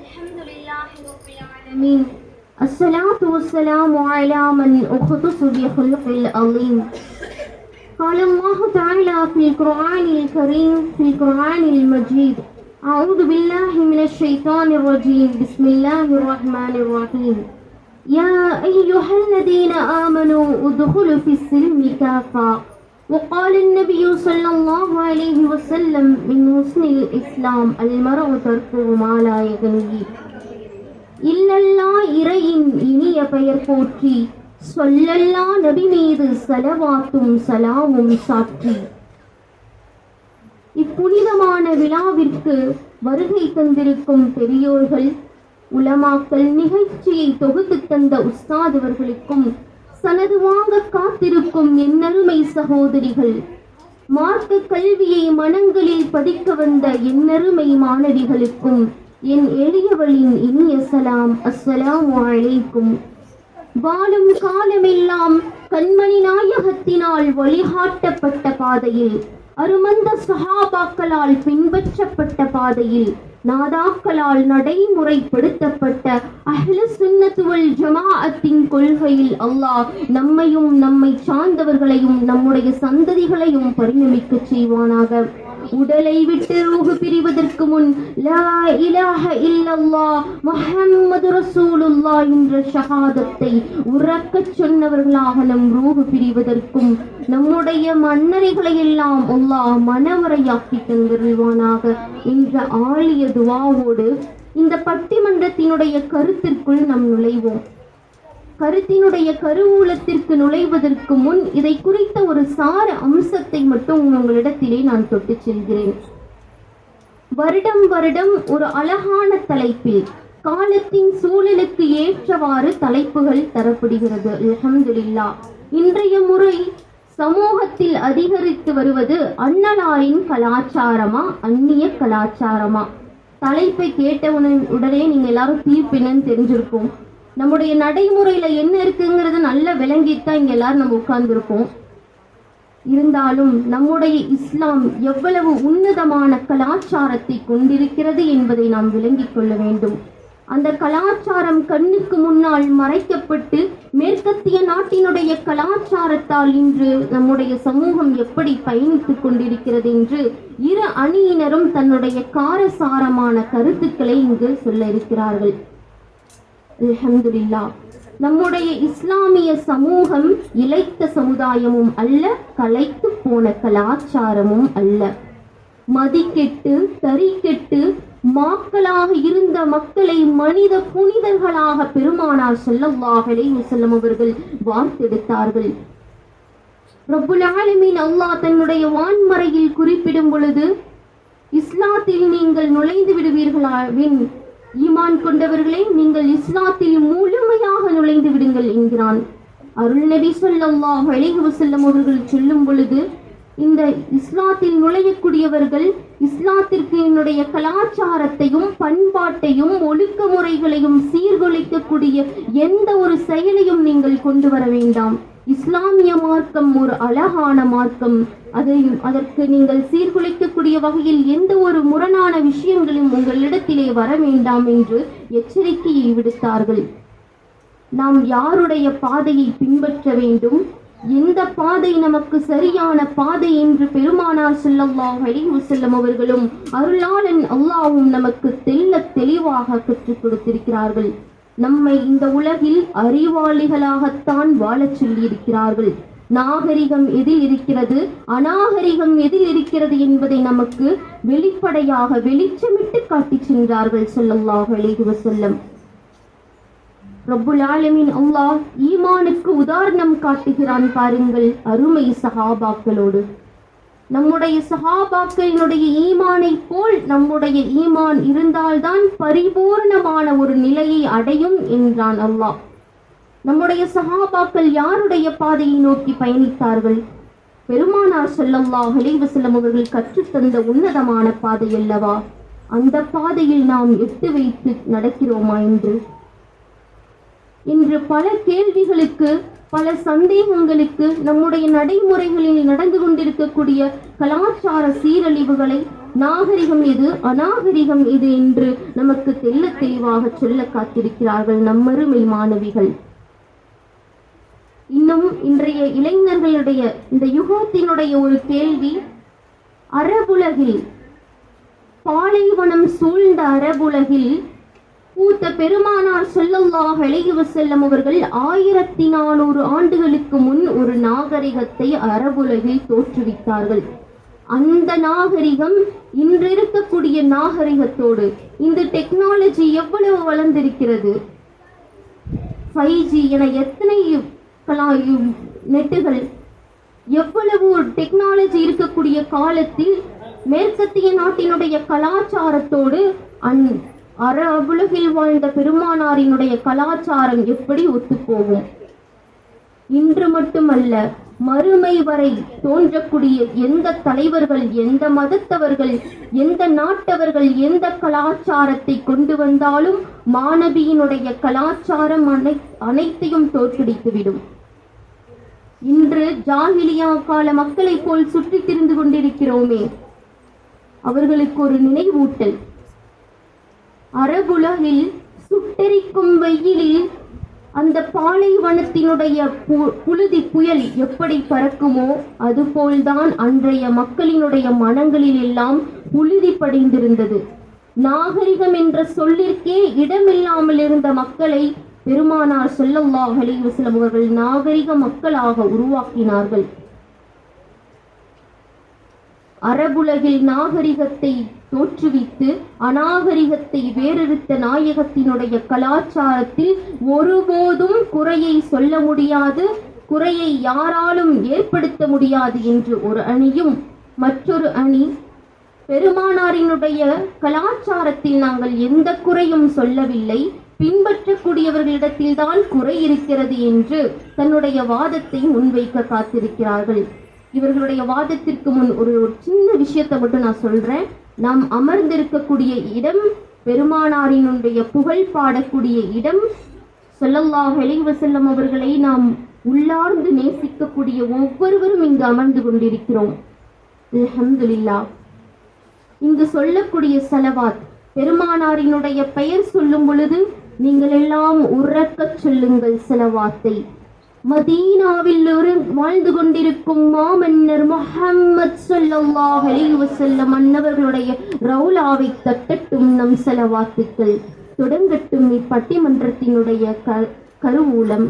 الحمد لله رب العالمين. الصلاة والسلام على من أختص بخلق العظيم. قال الله تعالى في القرآن الكريم في القرآن المجيد أعوذ بالله من الشيطان الرجيم. بسم الله الرحمن الرحيم. يا أيها الذين آمنوا ادخلوا في السلم كافة. وقال النبي صلى الله عليه وسلم من حسن الإسلام المرء تركه ما لا يغنيه இல்லல்லா இறையின் இனிய பெயர் போற்றி சொல்லல்லா நபி மீது சலவாத்தும் சலாமும் சாற்றி இப்புனிதமான விழாவிற்கு வருகை தந்திருக்கும் பெரியோர்கள் உலமாக்கள் நிகழ்ச்சியை தொகுத்து தந்த உஸ்தாத் அவர்களுக்கும் சனது வாங்க காத்திருக்கும் எண்ணருமை சகோதரிகள் மார்க்க கல்வியை மனங்களில் பதிக்க வந்த எண்ணருமை மாணவிகளுக்கும் என் எளியவளின் இனிய சலாம் அஸ்ஸலாம் அலைக்கும். வாழும் காலமெல்லாம் கண்மணி நாயகத்தினால் வழிகாட்டப்பட்ட பாதையில் அருமந்த சஹாபாக்களால் பின்பற்றப்பட்ட பாதையில் நாதாக்களால் நடைமுறைப்படுத்தப்பட்ட அஹ்ல சுன்னத்துவல் ஜமாஅத்தின் கொள்கையில் அல்லாஹ் நம்மையும் நம்மை சார்ந்தவர்களையும் நம்முடைய சந்ததிகளையும் பரிணமிக்க செய்வானாக. உடலை விட்டு ரூஹு பிரிவதற்கு முன் லா இலாஹ இல்லல்லா முஹம்மது ரசூலுல்லாஹ் என்ற ஷஹாதத்தை உறக்கச் சொன்னவர்களாக நம் ரூஹு பிரிவதற்கும் நம்முடைய மன்னரைகளை எல்லாம் அல்லாஹ் மனவரையாக்கி தந்திருவானாக என்ற ஆழிய துவாவோடு இந்த பட்டிமன்றத்தினுடைய கருத்திற்குள் நாம் நுழைவோம். கருத்தினுடைய கருவூலத்திற்கு நுழைவதற்கு முன் இதை குறித்த ஒரு சார அம்சத்தை மட்டும் உங்களிடத்திலே நான் தொட்டுச் செல்கிறேன். வருடம் வருடம் ஒரு அழகான தலைப்பில் காலத்தின் சூழலுக்கு ஏற்றவாறு தலைப்புகள் தரப்படுகிறது. அலமதுல்லா இன்றைய முறை சமூகத்தில் அதிகரித்து வருவது அன்னலாரின் கலாச்சாரமா அந்நிய கலாச்சாரமா? தலைப்பை கேட்டவுடன் உடனே நீங்க எல்லாரும் தீர்ப்பு தெரிஞ்சிருக்கும் நம்முடைய நடைமுறையில என்ன இருக்குங்கிறத நல்லா விளங்கித்தான் இங்க எல்லாரும் நம்ம உட்கார்ந்துருக்கோம் இருந்தாலும் நம்முடைய இஸ்லாம் எவ்வளவு உன்னதமான கலாச்சாரத்தை கொண்டிருக்கிறது என்பதை நாம் விளங்கிக் கொள்ள வேண்டும். அந்த கலாச்சாரம் கண்ணுக்கு முன்னால் மறைக்கப்பட்டு மேற்கத்திய நாட்டினுடைய கலாச்சாரத்தால் இன்று நம்முடைய சமூகம் எப்படி பயணித்துக் கொண்டிருக்கிறது என்று இரு அணியினரும் தன்னுடைய காரசாரமான கருத்துக்களை இங்கு சொல்ல இருக்கிறார்கள். அல்ஹம்துலில்லா நம்முடைய இஸ்லாமிய சமூகம் இழைத்த சமுதாயமும் அல்ல கலைத்து போன கலாச்சாரமும் அல்ல. மதிக்கெட்டு தறிக்கெட்டு மாக்களாக இருந்த மக்களை மனித புனிதர்களாக பெருமானார் செல்லவாகலே செல்லும் அவர்கள் வார்த்தெடுத்தார்கள். ரப்புல் ஆலமீன் அல்லாஹ் தன்னுடைய வான்மறையில் குறிப்பிடும் பொழுது இஸ்லாத்தில் நீங்கள் நுழைந்து விடுவீர்களாவின் ஈமான் கொண்டவர்களே நீங்கள் இஸ்லாத்தில் முழுமையாக நுழைந்து விடுங்கள் என்கிறான். அருள் நபி ஸல்லல்லாஹு செல்லும் அவர்கள் சொல்லும் பொழுது இந்த இஸ்லாத்தில் நுழையக்கூடியவர்கள் இஸ்லாத்திற்கு என்னுடைய கலாச்சாரத்தையும் பண்பாட்டையும் ஒழுக்க முறைகளையும் சீர்குலைக்கக்கூடிய எந்த ஒரு செயலையும் நீங்கள் கொண்டு வர வேண்டாம். இஸ்லாமிய மார்க்கம் ஒரு அழகான மார்க்கம். அதையும் அதற்கு நீங்கள் சீர்குலைக்கக்கூடிய வகையில் எந்த ஒரு முரணான விஷயங்களும் உங்களிடத்திலே வர வேண்டாம் என்று எச்சரிக்கையை விடுத்தார்கள். நாம் யாருடைய பாதையை பின்பற்ற வேண்டும்? எந்த பாதை நமக்கு சரியான பாதை என்று பெருமானார் ஸல்லல்லாஹு அலைஹி செல்லும் அவர்களும் அருளாளன் அல்லாவும் நமக்கு தெல்ல தெளிவாக கற்றுக் கொடுத்திருக்கிறார்கள். நம்மை இந்த உலகில் அறிவாளிகளாகத்தான் வாழச் சொல்லியிருக்கிறார்கள். நாகரிகம் எதில் இருக்கிறது? அநாகரிகம் எதில் இருக்கிறது என்பதை நமக்கு வெளிப்படையாக வெளிச்சமிட்டு காட்டிச் சென்றார்கள் சொல்லல்லாஹ் அலைஹி வஸல்லம். ரப்புல் ஆலமின் அல்லாஹ் ஈமானுக்கு உதாரணம் காட்டுகிறான் பாருங்கள் அருமை சஹாபாக்களோடு. நம்முடைய சஹாபாக்களினுடைய ஈமானை போல் நம்முடைய ஈமான் இருந்தால்தான் பரிபூர்ணமான ஒரு நிலையை அடையும் என்றான் அல்லாஹ். நம்முடைய சஹாபாக்கள் யாருடைய பாதையை நோக்கி பயணித்தார்கள்? பெருமானார் ஸல்லல்லாஹு அலைஹி அவர்கள் கற்றுத்தந்த உன்னதமான பாதை அல்லவா? அந்த பாதையில் நாம் எட்டு வைத்து நடக்கிறோமா என்று? இன்று பல கேள்விகளுக்கு பல சந்தேகங்களுக்கு நம்முடைய நடைமுறைகளில் நடந்து கொண்டிருக்கக்கூடிய கலாச்சார சீரழிவுகளை நாகரிகம் எது அநாகரிகம் எது என்று நமக்கு தெல்ல தெளிவாக சொல்ல காத்திருக்கிறார்கள் நம்மருமை மாணவிகள். இன்னும் இன்றைய இளைஞர்களுடைய இந்த யுகத்தினுடைய ஒரு கேள்வி அரபுலகில் பாலைவனம் சூழ்ந்த அரபுலகில் பூத்த பெருமானார் ஸல்லல்லாஹு அலைஹி செல்லும் அவர்கள் ஆயிரத்தி நானூறு ஆண்டுகளுக்கு முன் ஒரு நாகரிகத்தை அரபுலகில் தோற்றுவித்தார்கள். அந்த நாகரிகம் இன்றிருக்கக்கூடிய நாகரிகத்தோடு இந்த டெக்னாலஜி எவ்வளவு வளர்ந்திருக்கிறது? ஃபைவ் ஜி என எத்தனை கலா- நெட்டுகள் எவ்வளவு டெக்னாலஜி இருக்கக்கூடிய காலத்தில் மேற்கத்திய நாட்டினுடைய கலாச்சாரத்தோடு அந் அற அரபுலகில் வாழ்ந்த பெருமானாரினுடைய கலாச்சாரம் எப்படி ஒத்துப்போகும் இன்று மட்டுமல்ல மறுமை வரை தோன்றக்கூடிய எந்த தலைவர்கள் எந்த மதத்தவர்கள் எந்த நாட்டவர்கள் எந்த கலாச்சாரத்தை கொண்டு வந்தாலும் மாணவியினுடைய கலாச்சாரம் அனை அனைத்தையும் தோற்கடித்துவிடும் இன்று ஜாகிலியா கால மக்களைப் போல் சுற்றித் திரிந்து கொண்டிருக்கிறோமே. அவர்களுக்கு ஒரு நினைவூட்டல். அரபுலகில் சுட்டெரிக்கும் வெயிலில் அந்த பாலைவனத்தினுடைய புழுதி புயல் எப்படி பறக்குமோ அதுபோல்தான் அன்றைய மக்களினுடைய மனங்களில் எல்லாம் புழுதி படிந்திருந்தது. நாகரிகம் என்ற சொல்லிற்கே இடமில்லாமல் இருந்த மக்களை பெருமானார் ஸல்லல்லாஹு அலைஹி அவர்கள் நாகரிக மக்களாக உருவாக்கினார்கள். அரபுலகில் நாகரிகத்தை தோற்றுவித்து அநாகரிகத்தை வேறெடுத்த நாயகத்தினுடைய கலாச்சாரத்தில் ஒருபோதும் குறையை சொல்ல முடியாது குறையை யாராலும் ஏற்படுத்த முடியாது என்று ஒரு அணியும் மற்றொரு அணி பெருமானாரினுடைய கலாச்சாரத்தில் நாங்கள் எந்த குறையும் சொல்லவில்லை. பின்பற்றக்கூடியவர்களிடத்தில்தான் குறை இருக்கிறது என்று தன்னுடைய வாதத்தை முன்வைக்க காத்திருக்கிறார்கள். இவர்களுடைய வாதத்திற்கு முன் ஒரு ஒரு சின்ன விஷயத்தை மட்டும் நான் சொல்றேன். நாம் அமர்ந்திருக்கக்கூடிய இடம் பெருமானாரினுடைய புகழ் பாடக்கூடிய இடம் ஸல்லல்லாஹு அலைஹி அவர்களை நாம் உள்ளார்ந்து நேசிக்கக்கூடிய ஒவ்வொருவரும் இங்கு அமர்ந்து கொண்டிருக்கிறோம். அல்ஹம்துலில்லாஹ் இங்கு சொல்லக்கூடிய செலவாத் பெருமானாரினுடைய பெயர் சொல்லும் பொழுது நீங்கள் எல்லாம் உறக்கச் சொல்லுங்கள் செலவாத்தை. மதீனாவில் வாழ்ந்து கொண்டிருக்கும் மாமன்னர் முஹம்மத் ஸல்லல்லாஹு அலைஹி அன்னவர்களுடைய ரவுலாவை தட்டட்டும் நம் செலவாத்துக்கள் தொடங்கட்டும் இப்பட்டிமன்றத்தினுடைய க கருவூலம்.